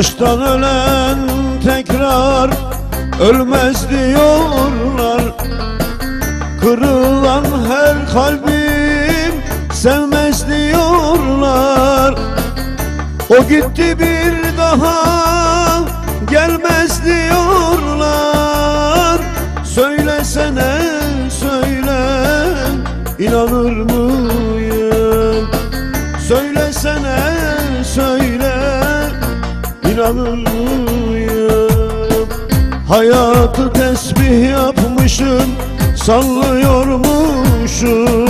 Aşktan ölen tekrar ölmez diyorlar. Kırılan her kalbim sevmez diyorlar. O gitti bir daha gelmez diyorlar. Söylesene söyle inanır mıyım? Söylesene. söyle inanır mıyım Hayatı tesbih yapmışım sallıyormuşum.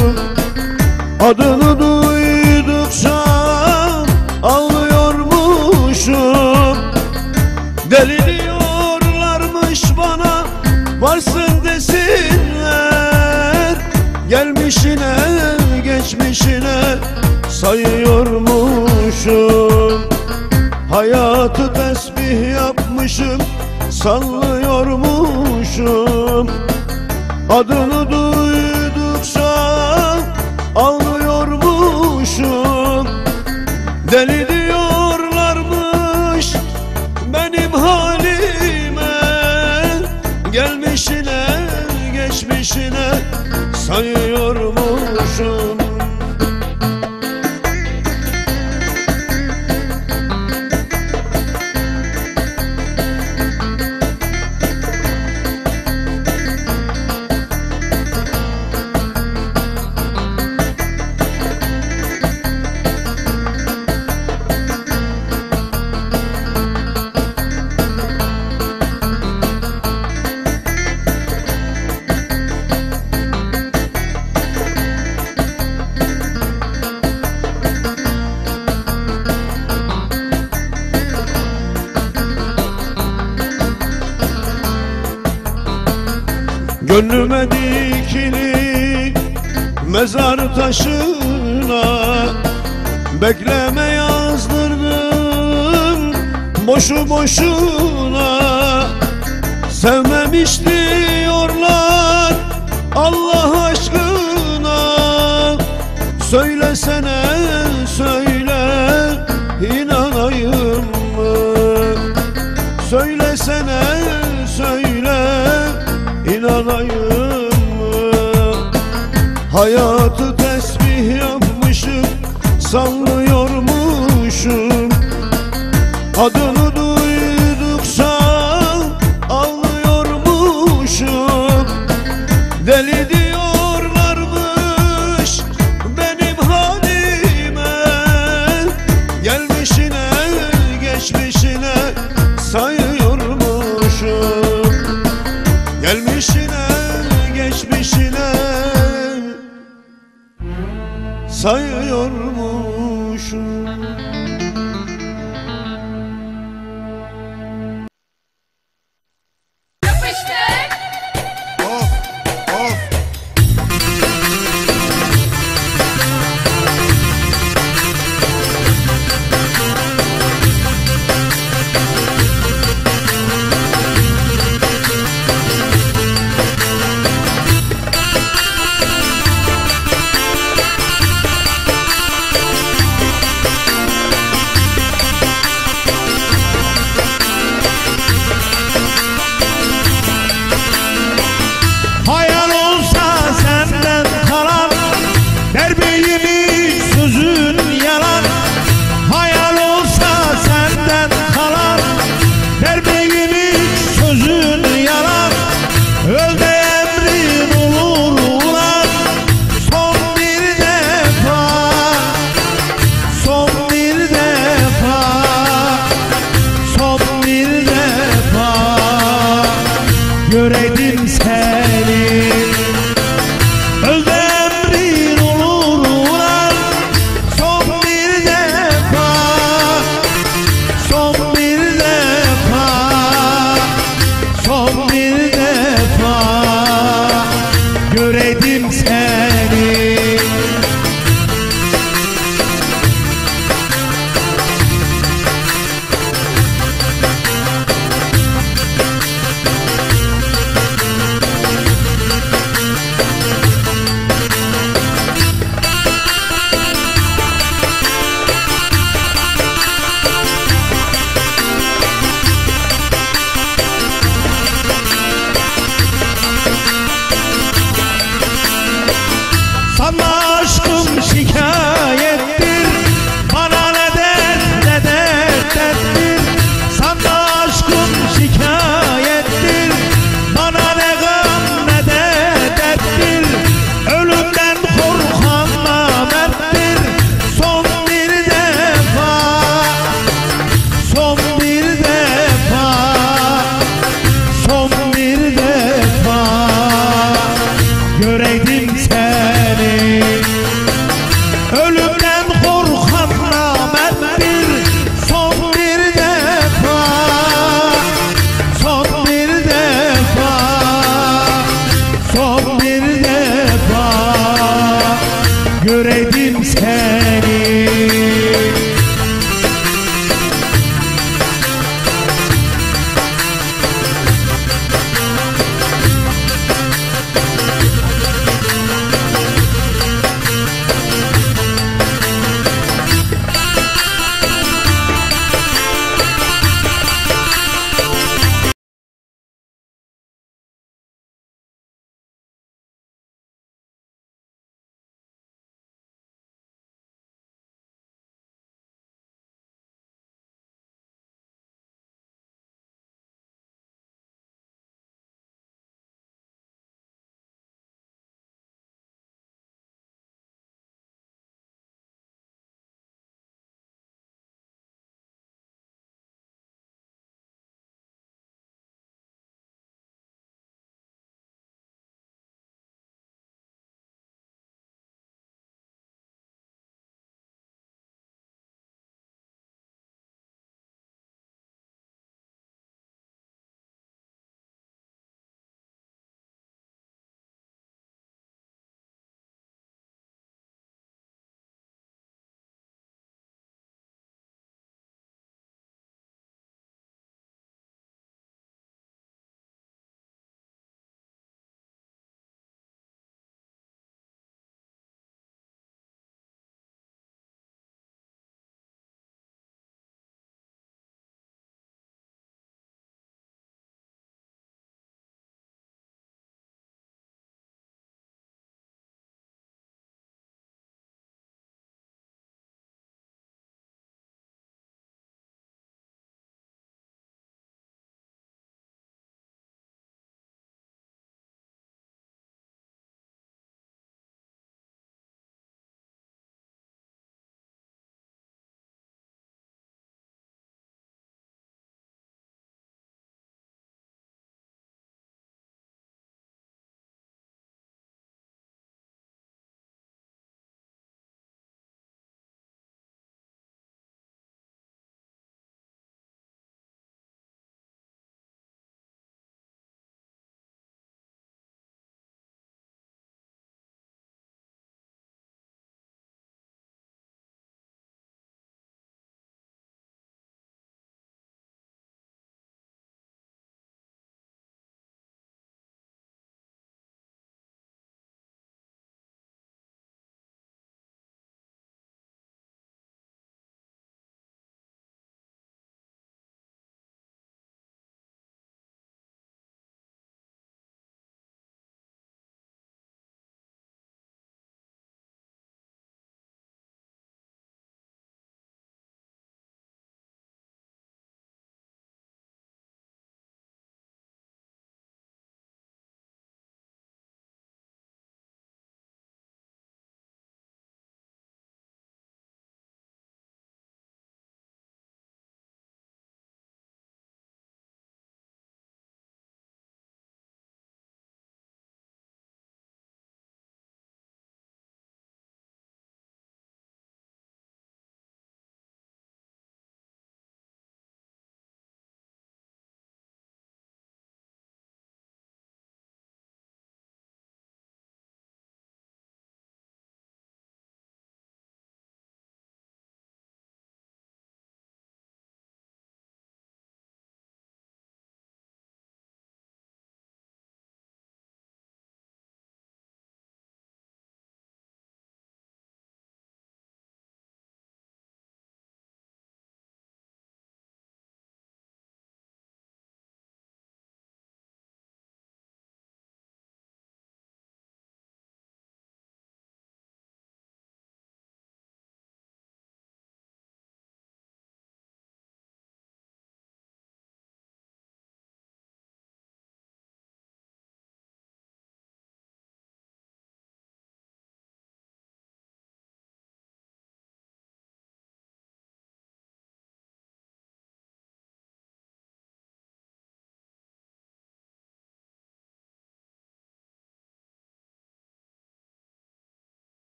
Adını duydukça ağlıyormuşum. Deli diyorlarmış bana varsın desinler. Gelmişine geçmişine sayıyormuşum. Hayatı tesbih yapmışım sallıyormuşum. Adını duydukça ağlıyormuşum Deli diyorlarmış benim halime. Gelmişine geçmişine sayıyormuşum taşına. Bekleme yazdırdım boşu boşuna. Sevmemiş diyorlar Allah aşkına. Söylesene söyle inanayım mı? Söylesene söyle inanayım Hayatı sallıyormuşum. Adını duydukça ağlıyormuşum Deli diyorlarmış benim halime. Gelmişine geçmişine sayıyormuşum. Gelmişine geçmişine sayıyormuşum